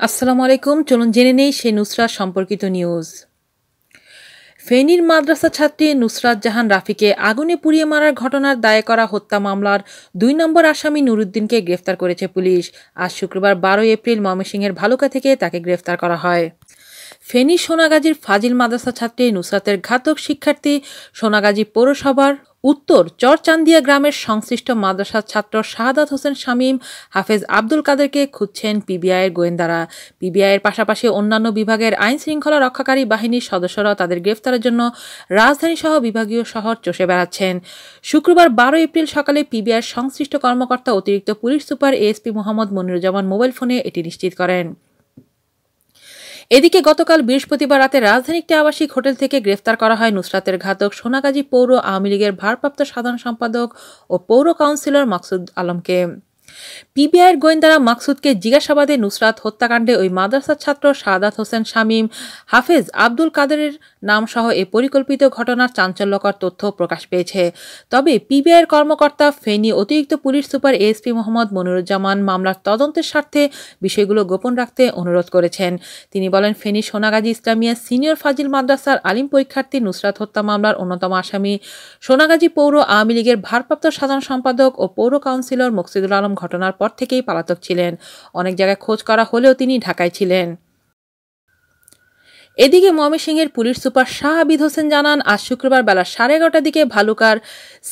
আসসালামু আলাইকুম। চলুন জেনে নেই সেই নুসরাত সম্পর্কিত নিউজ ফেনীর মাদ্রাসা ছাত্রী নুসরাত জাহান রাফিকে আগুনে পুড়িয়ে মারার ঘটনার দায়ে করা হত্যা মামলার দুই নম্বর আসামি নুরুদ্দিনকে গ্রেফতার করেছে পুলিশ। আজ শুক্রবার বারোই এপ্রিল ময়মনসিংহের ভালুকা থেকে তাকে গ্রেফতার করা হয়। ফেনী সোনাগাজীর ফাজিল মাদ্রাসা ছাত্রী নুসরাতের ঘাতক শিক্ষার্থী সোনাগাজী পৌরসভার উত্তর চরচান্দিয়া গ্রামের সংশ্লিষ্ট মাদ্রাসার ছাত্র শাহাদাত হোসেন শামীম হাফেজ আব্দুল কাদেরকে খুঁজছেন পিবিআইয়ের গোয়েন্দারা। পিবিআইয়ের পাশাপাশি অন্যান্য বিভাগের আইন শৃঙ্খলা রক্ষাকারী বাহিনীর সদস্যরা তাদের গ্রেফতারের জন্য রাজধানী সহ বিভাগীয় শহর চষে বেড়াচ্ছেন। শুক্রবার বারো এপ্রিল সকালে পিবিআইয়ের সংশ্লিষ্ট কর্মকর্তা অতিরিক্ত police super ASP Mohammad Moniruzzaman mobile ফোনে এটি নিশ্চিত করেন। এদিকে গতকাল বৃহস্পতিবার রাতে রাজধানী একটি আবাসিক হোটেল থেকে গ্রেফতার করা হয় নুসরাতের ঘাতক সোনাগাজী পৌর আওয়ামী লীগের ভারপ্রাপ্ত সাধারণ সম্পাদক ও পৌর কাউন্সিলর মাকসুদ আলমকে। পিবিআইয়ের গোয়েন্দারা মাকসুদকে জিজ্ঞাসাবাদে নুসরাত হত্যাকাণ্ডে ওই মাদ্রাসার ছাত্র সাদাত হোসেন শামীম, হাফেজ আব্দুল কাদেরের নামসহ এ পরিকল্পিত ঘটনার চাঞ্চল্যকর তথ্য প্রকাশ পেয়েছে। তবে পিবিআইয়ের কর্মকর্তা ফেনী অতিরিক্ত police super SP Mohammad Moniruzzaman মামলার তদন্তের স্বার্থে বিষয়গুলো গোপন রাখতে অনুরোধ করেছেন। তিনি বলেন, ফেনী সোনাগাজী ইসলামিয়া সিনিয়র ফাজিল মাদ্রাসার আলিম পরীক্ষার্থী নুসরাত হত্যা মামলার অন্যতম আসামি। সোনাগাজী পৌর আওয়ামী লীগের ভারপ্রাপ্ত সাধারণ সম্পাদক ও পৌর কাউন্সিলর মকসিদুল আলম ঘটনার পর থেকেই পালাতক ছিলেন। অনেক জায়গায় খোঁজ করা হলেও তিনি ঢাকায় ছিলেন। এদিকে ময়মনসিংহের পুলিশ সুপার শাহ আবিদ হোসেন জানান, আজ শুক্রবার বেলা সাড়ে এগারোটার দিকে ভালুকার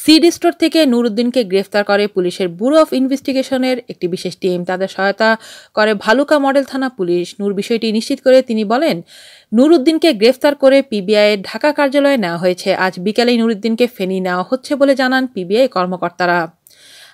সিডি স্টোর থেকে নুরুদ্দিনকে গ্রেফতার করে পুলিশের ব্যুরো অফ ইনভেস্টিগেশনের একটি বিশেষ টিম। তাদের সহায়তা করে ভালুকা মডেল থানা পুলিশ। নূর বিষয়টি নিশ্চিত করে তিনি বলেন, নুরুদ্দিনকে গ্রেফতার করে পিবিআইয়ের ঢাকা কার্যালয়ে নেওয়া হয়েছে। আজ বিকেলেই নুরুদ্দিনকে ফেনি নেওয়া হচ্ছে বলে জানান পিবিআই কর্মকর্তারা।